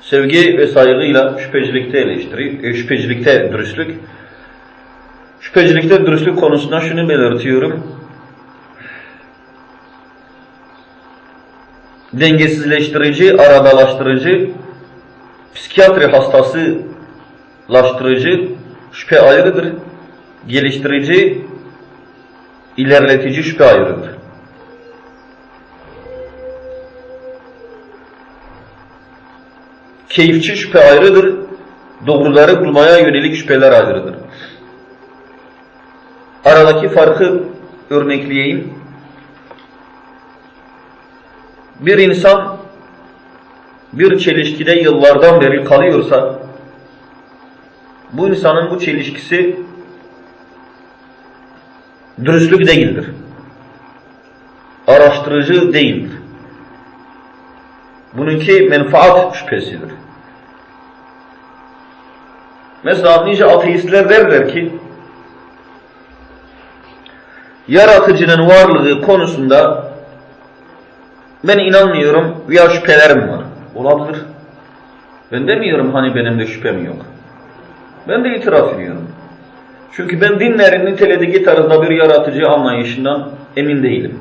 Sevgi ve saygıyla şüphecilikte eleştiri, e, şüphecilikte dürüstlük. Şüphecilikte dürüstlük konusunda şunu belirtiyorum. Dengesizleştirici, aradalaştırıcı, psikiyatri hastasılaştırıcı şüphe ayrıdır. Geliştirici, ilerletici şüphe ayrıdır. Keyifçi şüphe ayrıdır. Doğruları bulmaya yönelik şüpheler ayrıdır. Aradaki farkı örnekleyeyim. Bir insan bir çelişkide yıllardan beri kalıyorsa bu insanın bu çelişkisi dürüstlük değildir. Araştırıcı değildir. Bununki menfaat şüphesidir. Mesela nice ateistler derler ki yaratıcının varlığı konusunda ben inanmıyorum veya şüphelerim var. Olabilir. Ben demiyorum hani benim de şüphem yok. Ben de itiraf ediyorum. Çünkü ben dinlerin nitelediği tarzda bir yaratıcı anlayışından emin değilim.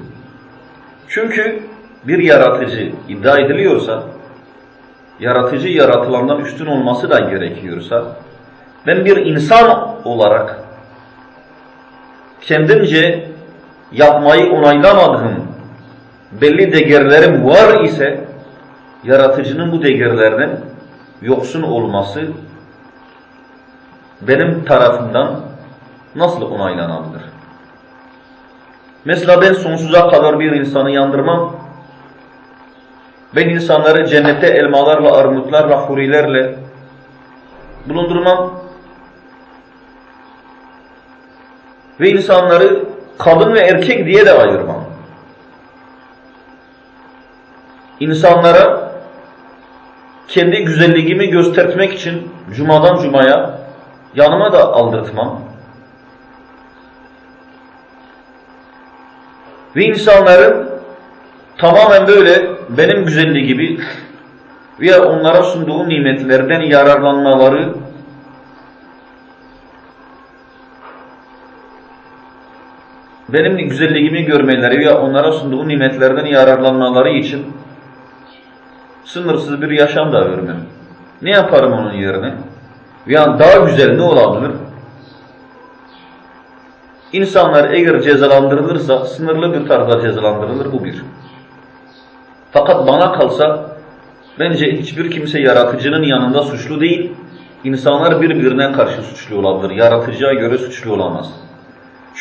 Çünkü bir yaratıcı iddia ediliyorsa, yaratıcı yaratılandan üstün olması da gerekiyorsa, ben bir insan olarak kendimce yapmayı onaylamadığım belli değerlerim var ise, yaratıcının bu değerlerden yoksun olması benim tarafımdan nasıl onaylanabilir? Mesela ben sonsuza kadar bir insanı yandırmam. Ben insanları cennette elmalarla, armutlarla, hurilerle bulundurmam. Ve insanları kadın ve erkek diye de ayırmam. İnsanlara kendi güzelliğimi göstermek için cumadan cumaya yanıma da aldırtmam. Ve insanların tamamen böyle benim güzelliği gibi veya onlara sunduğu nimetlerden yararlanmaları benim güzelliğimi görmeleri veya onlara sunduğu nimetlerden yararlanmaları için sınırsız bir yaşam da vermem. Ne yaparım onun yerine? Veya daha güzel ne olabilir? İnsanlar eğer cezalandırılırsa sınırlı bir tarzda cezalandırılır bu bir. Fakat bana kalsa bence hiçbir kimse yaratıcının yanında suçlu değil. İnsanlar birbirine karşı suçlu olabilir. Yaratıcıya göre suçlu olamaz.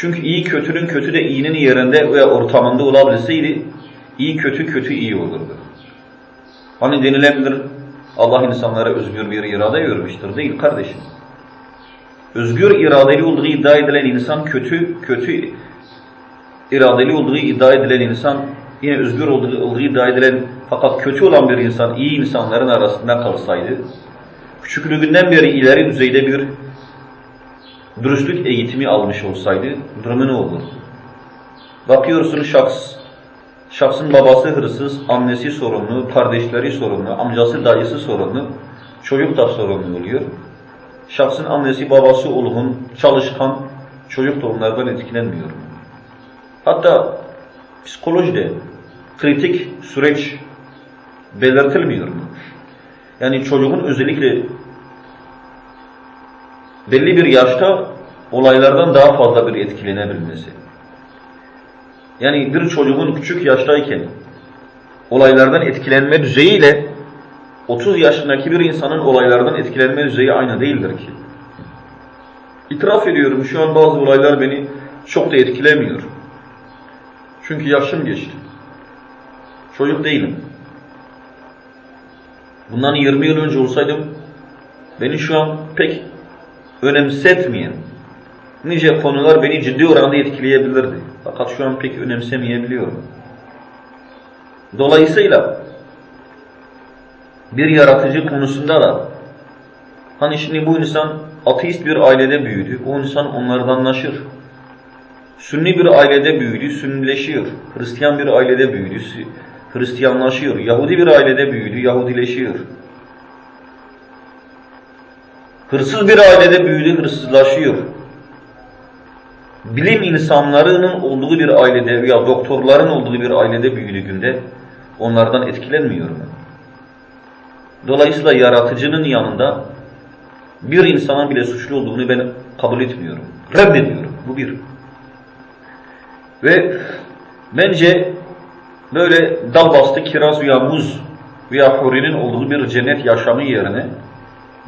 Çünkü iyi kötünün kötü de iyinin yerinde ve ortamında olabilseydi iyi kötü kötü iyi olurdu. Hani denilebilir Allah insanlara özgür bir irade vermiştir. Değil kardeşim. Özgür iradeli olduğu iddia edilen insan kötü, kötü iradeli olduğu iddia edilen insan yine özgür olduğu, olduğu iddia edilen fakat kötü olan bir insan iyi insanların arasında kalsaydı küçüklüğünden beri ileri düzeyde bir dürüstlük eğitimi almış olsaydı durumu ne olur? Bakıyorsun şahs, şahsın babası hırsız, annesi sorunlu, kardeşleri sorunlu, amcası dayısı sorunlu, çocuk da sorunlu oluyor. Şahsın annesi babası olgun, çalışkan, çocuk da onlardan etkilenmiyor. Hatta psikolojide kritik süreç belirtilmiyor mu? Yani çocuğun özellikle belli bir yaşta olaylardan daha fazla bir etkilenebilmesi. Yani bir çocuğun küçük yaştayken olaylardan etkilenme düzeyiyle 30 yaşındaki bir insanın olaylardan etkilenme düzeyi aynı değildir ki. İtiraf ediyorum şu an bazı olaylar beni çok da etkilemiyor. Çünkü yaşım geçti. Çocuk değilim. Bundan 20 yıl önce olsaydım beni şu an pek önemsetmeyen nice konular beni ciddi oranda etkileyebilirdi. Fakat şu an pek önemsemeyebiliyorum. Dolayısıyla bir yaratıcı konusunda da hani şimdi bu insan ateist bir ailede büyüdü. O insan onlardan anlaşır. Sünni bir ailede büyüdü, sünnileşiyor. Hristiyan bir ailede büyüdü, Hristiyanlaşıyor. Yahudi bir ailede büyüdü, Yahudileşiyor. Hırsız bir ailede büyüdü, hırsızlaşıyor. Bilim insanlarının olduğu bir ailede veya doktorların olduğu bir ailede büyüdüğünde onlardan etkilenmiyor mu? Dolayısıyla yaratıcının yanında bir insanın bile suçlu olduğunu ben kabul etmiyorum. Reddediyorum. Bu bir. Ve bence böyle dal bastı kiraz veya muz veya hurinin olduğu bir cennet yaşamı yerine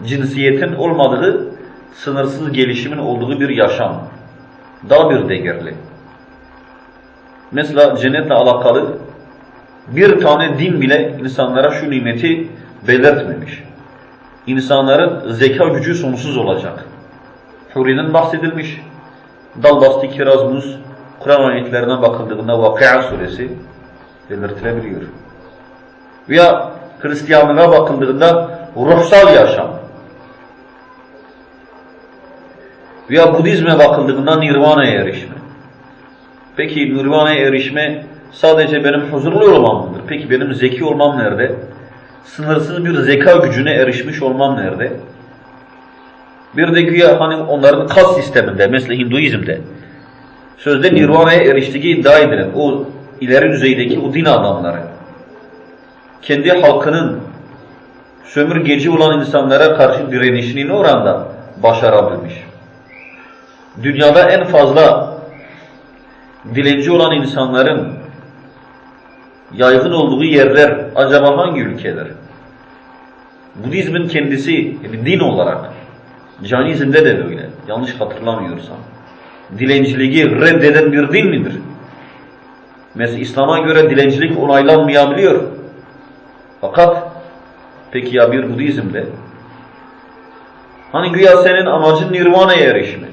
cinsiyetin olmadığı sınırsız gelişimin olduğu bir yaşam daha bir değerli. Mesela cennetle alakalı bir tane din bile insanlara şu nimeti belirtmemiş. İnsanların zeka gücü sonsuz olacak. Hurinin bahsedilmiş. Dal bastı kiraz muz Kur'an ayetlerine bakıldığında Vakıa suresi belirtilebiliyor. Veya Hristiyanlığa bakıldığında ruhsal yaşam. Veya Budizme bakıldığında Nirvana'ya erişme. Peki Nirvana'ya erişme sadece benim huzurlu olmam mıdır? Peki benim zeki olmam nerede? Sınırsız bir zeka gücüne erişmiş olmam nerede? Bir de güya hani onların kas sisteminde, mesela Hinduizm'de sözde Nirvana'ya eriştiği iddia edilen o ileri düzeydeki o din adamları kendi halkının sömürgeci olan insanlara karşı direnişini ne oranda başarabilmiş. Dünyada en fazla dilenci olan insanların yaygın olduğu yerler acaba hangi ülkeler? Budizmin kendisi yani din olarak Canizm'de de böyle yanlış hatırlamıyorsam dilenciliği reddeden bir din midir? Mesela İslam'a göre dilencilik onaylanmayabiliyor. Fakat peki ya bir Budizm'de hani güya senin amacın nirvana'ya erişme.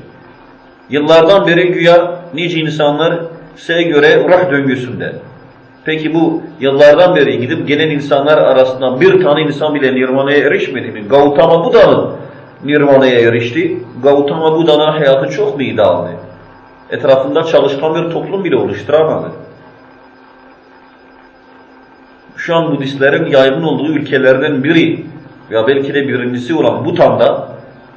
Yıllardan beri güya nice insanlar size göre ruh döngüsünde. Peki bu yıllardan beri gidip gelen insanlar arasında bir tane insan bile nirvana'ya erişmedi mi? Gautama Buda'nın nirvana'ya erişti. Gautama Buda'nın hayatı çok mu idealdi? Etrafında çalışkan bir toplum bile oluşturamadı. Şu an Budistlerin yaygın olduğu ülkelerden biri veya belki de birincisi olan Bhutan'da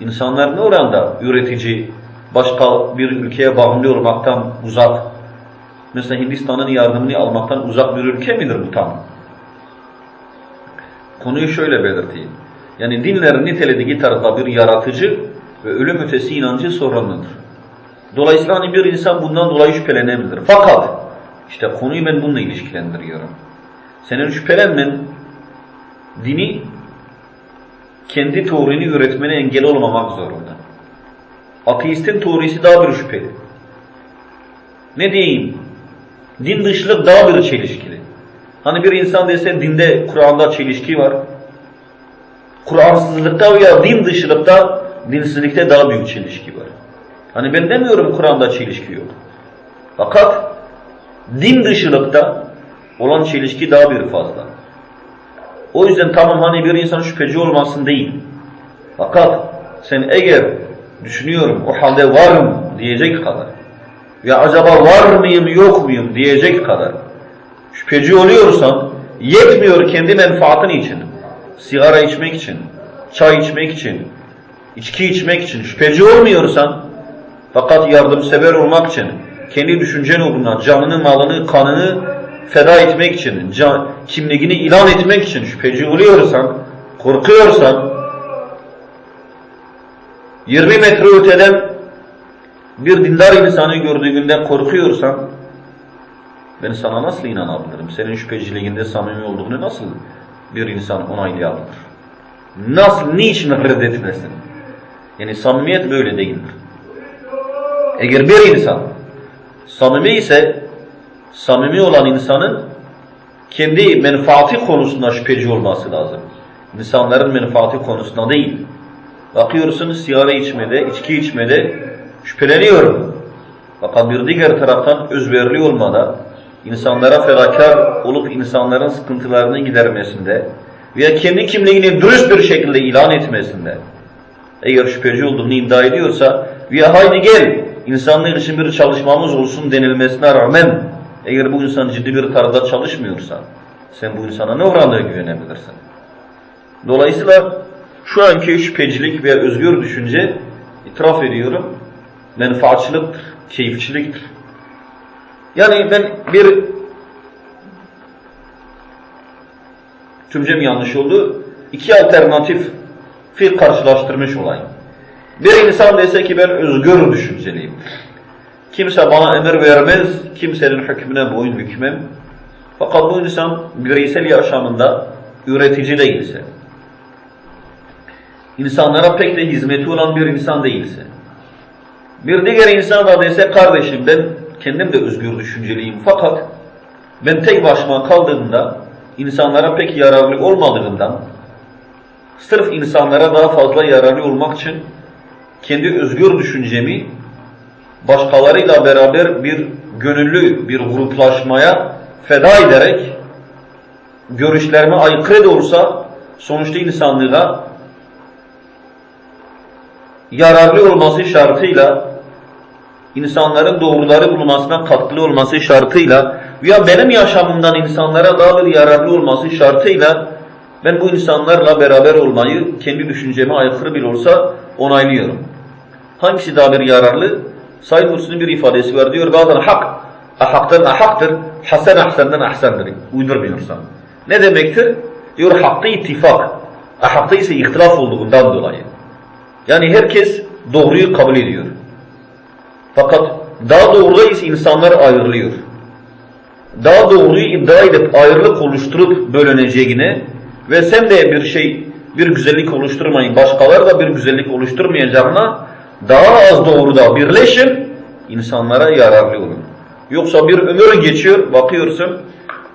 insanlar ne oranda üretici, başka bir ülkeye bağımlı olmaktan uzak, mesela Hindistan'ın yardımını almaktan uzak bir ülke midir Bhutan? Konuyu şöyle belirteyim. Yani dinlerin nitelediği tarafta bir yaratıcı ve ölüm ötesi inancı sorunludur. Dolayısıyla hani bir insan bundan dolayı şüphelenebilir. Fakat işte konuyu ben bununla ilişkilendiriyorum. Senin şüphelenmen dini kendi teorini üretmene engel olmamak zorunda. Ateistin teorisi daha bir şüpheli. Ne diyeyim? Din dışılık daha bir çelişkili. Hani bir insan dese dinde, Kur'an'da çelişki var. Kur'ansızlıkta veya din dışılıkta, dinsizlikte daha büyük çelişki var. Hani ben demiyorum Kur'an'da çelişki yok. Fakat din dışılıkta olan çelişki daha bir fazla. O yüzden tamam hani bir insan şüpheci olmasın değil. Fakat sen eğer düşünüyorum. O halde varım diyecek kadar? Ya acaba var mıyım yok muyum diyecek kadar? Şüpheci oluyorsan yetmiyor kendi menfaatın için. Sigara içmek için çay içmek için içki içmek için. Şüpheci olmuyorsan fakat yardımsever olmak için kendi düşüncen uğruna canını malını kanını feda etmek için can, kimliğini ilan etmek için şüpheci oluyorsan korkuyorsan 20 metre öteden bir dindar insanı gördüğünde korkuyorsan ben sana nasıl inanabilirim? Senin şüpheciliğinde samimi olduğunu nasıl bir insan onaylayabilir? Nasıl, niçin reddetmesin? Yani samimiyet böyle değildir. Eğer bir insan samimi ise samimi olan insanın kendi menfaati konusunda şüpheci olması lazım. İnsanların menfaati konusunda değil. Bakıyorsunuz sigara içmede, içki içmede şüpheleniyorum. Fakat bir diğer taraftan özverili olmada, insanlara fedakar olup insanların sıkıntılarını gidermesinde veya kendi kimliğini dürüst bir şekilde ilan etmesinde eğer şüpheci olduğunu iddia ediyorsa veya haydi gel insanlık için bir çalışmamız olsun denilmesine rağmen eğer bu insan ciddi bir tarzda çalışmıyorsa sen bu insana ne oranda güvenebilirsin? Dolayısıyla şu anki şüphecilik veya özgür düşünce itiraf ediyorum menfaatçılıktır, keyifçiliktir. Yani ben bir tümcem yanlış oldu. İki alternatif fi karşılaştırmış olayım. Bir insan dese ki ben özgür düşünceliyim. Kimse bana emir vermez, kimsenin hükmüne boyun bükmem. Fakat bu insan bireysel yaşamında üretici değilse, insanlara pek de hizmeti olan bir insan değilse, bir diğer insan da dese kardeşim ben kendim de özgür düşünceliyim. Fakat ben tek başıma kaldığımda insanlara pek yararlı olmadığımdan sırf insanlara daha fazla yararlı olmak için kendi özgür düşüncemi başkalarıyla beraber bir gönüllü bir gruplaşmaya feda ederek görüşlerime aykırı da sonuçta insanlığa yararlı olması şartıyla insanların doğruları bulmasına katkılı olması şartıyla veya benim yaşamımdan insanlara daha bir yararlı olması şartıyla ben bu insanlarla beraber olmayı kendi düşünceme aykırı bile olsa onaylıyorum. Hangisi daha bir yararlı? Said Nursi'nin bir ifadesi var diyor bazen hak ahaktan ahaktır, hasen ahsenden ahsendir. Uydurmuyorsan. Ne demektir? Diyor hakkı ittifak. Ahakta ise ihtilaf olduğundan dolayı. Yani herkes doğruyu kabul ediyor. Fakat daha doğruda ise insanlar ayrılıyor. Daha doğruyu iddia edip ayrılık oluşturup bölüneceğine ve sen de bir şey, bir güzellik oluşturmayın, başkaları da bir güzellik oluşturmayacağına daha az doğruda birleşin, insanlara yararlı olun. Yoksa bir ömür geçiyor, bakıyorsun,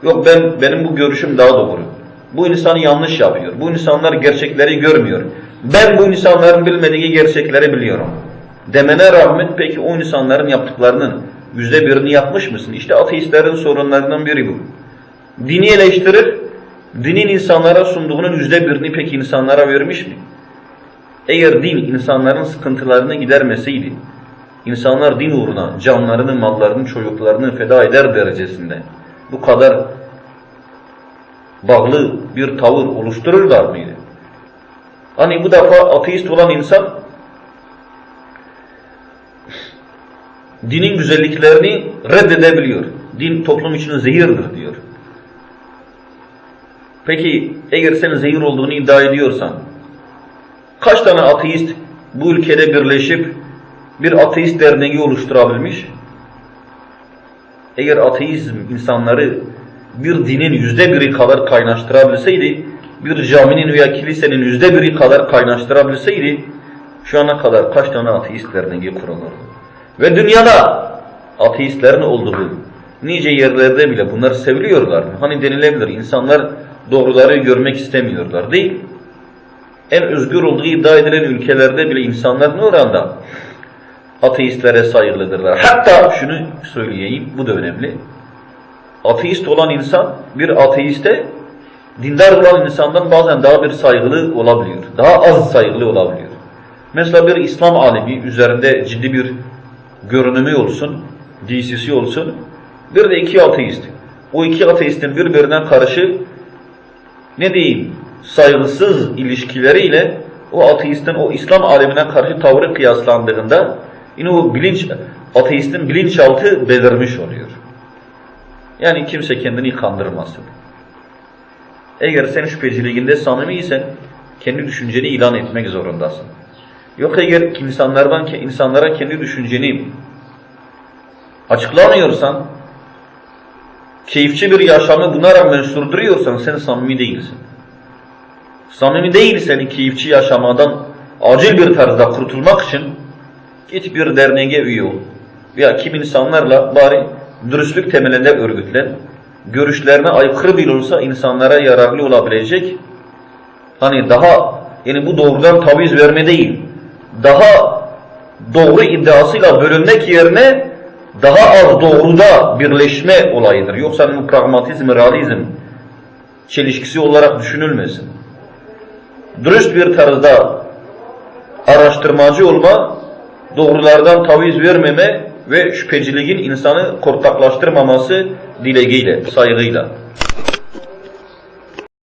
yok ben benim bu görüşüm daha doğru. Bu insan yanlış yapıyor. Bu insanlar gerçekleri görmüyor. Ben bu insanların bilmediği gerçekleri biliyorum. Demene rağmen peki o insanların yaptıklarının yüzde birini yapmış mısın? İşte ateistlerin sorunlarından biri bu. Dini eleştirir, dinin insanlara sunduğunun yüzde birini peki insanlara vermiş mi? Eğer din insanların sıkıntılarını gidermeseydi, insanlar din uğruna canlarını, mallarını, çocuklarını feda eder derecesinde bu kadar bağlı bir tavır oluştururlar mıydı? Hani bu defa ateist olan insan dinin güzelliklerini reddedebiliyor. Din toplum için zehirdir diyor. Peki eğer sen zehir olduğunu iddia ediyorsan kaç tane ateist bu ülkede birleşip bir ateist derneği oluşturabilmiş? Eğer ateizm insanları bir dinin yüzde biri kadar kaynaştırabilseydi, bir caminin veya kilisenin yüzde biri kadar kaynaştırabilseydi, şu ana kadar kaç tane ateist derneği kurulurdu? Ve dünyada ateistlerin olduğu nice yerlerde bile bunlar seviliyorlar? Hani denilebilir insanlar doğruları görmek istemiyorlar değil. En özgür olduğu iddia edilen ülkelerde bile insanlar ne oranda ateistlere saygılıdırlar. Hatta şunu söyleyeyim, bu da önemli. Ateist olan insan bir ateiste dindar olan insandan bazen daha bir saygılı olabiliyor. Daha az saygılı olabiliyor. Mesela bir İslam alimi üzerinde ciddi bir görünümü olsun, giysisi olsun. Bir de iki ateist. O iki ateistin birbirine karşı ne diyeyim saygısız ilişkileriyle o ateistin o İslam alemine karşı tavrı kıyaslandığında yine o bilinç ateistin bilinçaltı belirmiş oluyor. Yani kimse kendini kandırmasın. Eğer sen şüpheciliğinde samimiysen kendi düşünceni ilan etmek zorundasın. Yok eğer insanlardan insanlara kendi düşünceni açıklamıyorsan, keyifçi bir yaşamı buna rağmen sürdürüyorsan sen samimi değilsin. Samimi değilsen keyifçi yaşamadan acil bir tarzda kurtulmak için git bir derneğe üye ol. Veya kim insanlarla bari dürüstlük temelinde örgütlen, görüşlerine aykırı bile olsa insanlara yararlı olabilecek, hani daha, yani bu doğrudan taviz verme değil, daha doğru iddiasıyla bölünmek yerine daha az doğruda birleşme olayıdır. Yoksa bu pragmatizm, realizm çelişkisi olarak düşünülmesin. Dürüst bir tarzda araştırmacı olma, doğrulardan taviz vermeme ve şüpheciliğin insanı korkaklaştırmaması dileğiyle, saygıyla.